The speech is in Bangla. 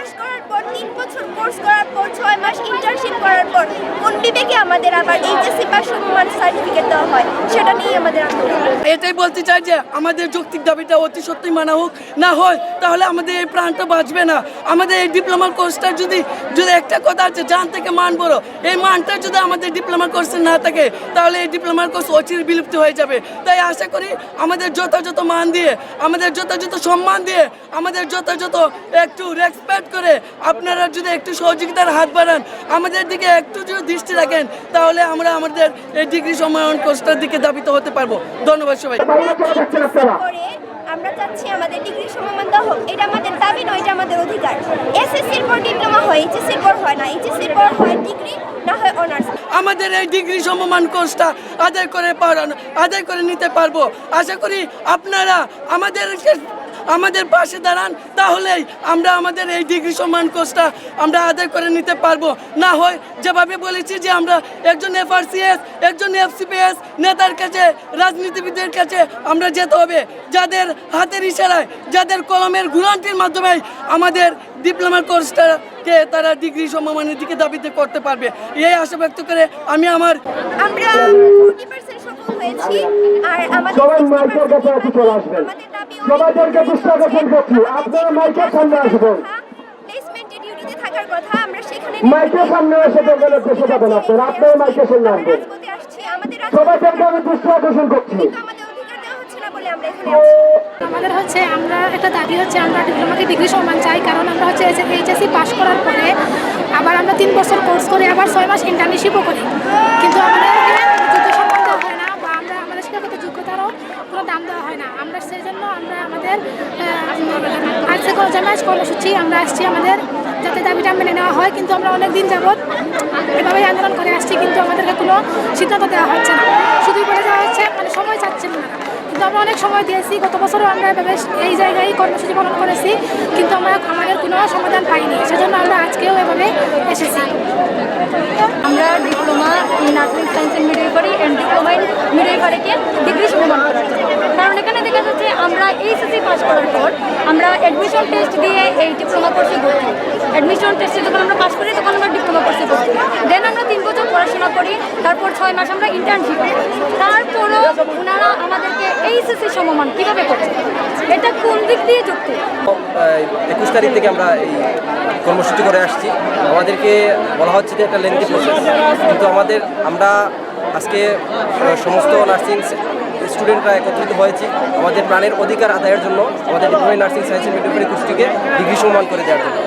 পাশ করার পর, তিন বছর কোর্স করার পর, ছয় মাস ইন্টার্নশিপ করার পর, কোন বিবেকে আমাদের আবার এইচএসসি পাস সমমান সার্টিফিকেট দেওয়া হয়, সেটা নিয়ে আমাদের আন্দোলন। এটাই বলতে চাই যে আমাদের যৌক্তিক দাবিটা অতি সত্যি মানা হোক, না হয় তাহলে আমাদের এই প্রাণটা বাঁচবে না। আমাদের এই ডিপ্লোমা কোর্সটা যদি যদি একটা কথা আছে, জান থেকে মান বড়, এই মানটা যদি আমাদের ডিপ্লোমা কোর্সে না থাকে, তাহলে এই ডিপ্লোমা কোর্স অচির বিলুপ্ত হয়ে যাবে। তাই আশা করি আমাদের যথাযথ মান দিয়ে, আমাদের যথাযথ সম্মান দিয়ে, আমাদের যথাযথ একটু রেসপেক্ট করে আপনারা যদি একটু সহযোগিতার হাত বাড়ান আমাদের দিকে একটু যদি দৃষ্টি রাখেন তাহলে আমরা আমাদের এই ডিগ্রি সম্মান কোর্সটার দিকে দাবিত হতে পারব। ধন্যবাদ সবাই। আমরা চাচ্ছি আমাদের ডিগ্রি সমমান দেওয়া হোক। এটা আমাদের দাবি নয় এটা আমাদের অধিকার। এসএসসির পর ডিপ্লোমা হয় এইচএসসির পর হয় না। এইচএসসির পর হয় ডিগ্রি না হয় অনার্স। আমাদের এই ডিগ্রি সমমান কোর্সটা আদায় করে পারানো আদায় করে নিতে পারব। আশা করি আপনারা আমাদের আমাদের পাশে দাঁড়ান তাহলেই আমরা আমাদের এই ডিগ্রি সম্মান কোর্সটা আমরা আদায় করে নিতে পারব। না হয় যেভাবে বলেছি যে আমরা একজন এফআরসিএস একজন এফসিপিএস নেতার কাছে রাজনীতিবিদদের কাছে আমরা যেতে হবে। যাদের হাতের ইশারায় যাদের কলমের ঘুরান্তির মাধ্যমে আমাদের ডিপ্লোমা কোর্সটাকে তারা ডিগ্রি সমমানের দিকে দাবিতে করতে পারবে। এই আশা ব্যক্ত করে আমি আমার আমরা হয়েছি আর আমাদের সবাই মাইকের কাছে একটু চলে আসবেন। সবাইদেরকে দৃষ্টি করছি আপনারা মাইকের সামনে আসবেন। থাকার কথা আমরা সেখানে মাইকের সামনে এসে দেখবেন দেশে যাবেন আপনারা আপনারা মাইকের সামনে আসবেন। রাজপথে আসছি আমাদের সবাইদেরকে আমি দৃষ্টি করছি। আমাদের হচ্ছে না বলে আমরা এখানে আছি। হচ্ছে আমরা একটা দাবি হচ্ছে আমরা ডিপ্লোমাকে ডিগ্রি সম্মান চাই কারণ আমরা হচ্ছে এইচএসসি পাশ করার পরে আবার আমরা তিন বছর কোর্স করি আবার ছয় মাস ইন্টার্নশিপও করি। কিন্তু আমাদের যোগ্য সম্মান দেওয়া হয় না বা আমরা আমাদের শিক্ষাগত যোগ্যতারও কোনো দাম দেওয়া হয় না। আমরা সেই জন্য আমরা আমাদের আর্টসে জামায়াত কর্মসূচি, আমরা আসছি আমাদের, যাতে দাবিটা মেনে নেওয়া হয়। কিন্তু আমরা অনেক দিন যাবৎ এভাবেই আন্দোলন করে আসছি, কিন্তু আমাদেরকে কোনো সিদ্ধান্ত দেওয়া হচ্ছে না। শুধুই বলে দেওয়া হচ্ছে মানে সময় চাচ্ছেন না কিন্তু আমরা অনেক সময় দিয়েছি, গত বছরও আমরা এভাবে এই জায়গায় কর্মসূচি পালন করেছি, কিন্তু আমরা আমাদের কোনো সমাধান পাইনি। সেজন্য আমরা আজকেও এভাবে এসেছি। আমরা diploma nursing science and midwifery and diploma in মিডওয়াইফারিকে degree সমান করার জন্য কারণ এখানে দেখা যাচ্ছে আমরা এইচএসসি পাস করার পর আমরা অ্যাডমিশন টেস্ট দিয়ে এই ডিপ্লোমা কোর্সে ভর্তি। অ্যাডমিশন টেস্টে যখন আমরা পাস করি, তখন আমরা ডিপ্লোমা কোর্সে ভর্তি। দেন আমরা তিন বছর পড়াশোনা করি, তারপর ছয় মাস আমরা ইন্টার্নশিপ করি। তারপরও ওনারা আমাদেরকে এইচএসসি সমমান কীভাবে করছে? এটা কোন দিক দিয়ে যুক্ত একুশ তারিখ থেকে আমরা এই কর্মসূচি করে আসছি। আমাদেরকে বলা হচ্ছে যে একটা লেন্দি প্রসেস কিন্তু আমাদের, আমরা আজকে সমস্ত নার্সিং স্টুডেন্টরা একত্রিত হয়েছি আমাদের প্রাণের অধিকার আদায়ের জন্য, আমাদের ডিপ্লোমা নার্সিং সায়েন্স মিডওয়াইফারি কোর্সটিকে ডিগ্রি সম্মান করে দেওয়ার জন্য।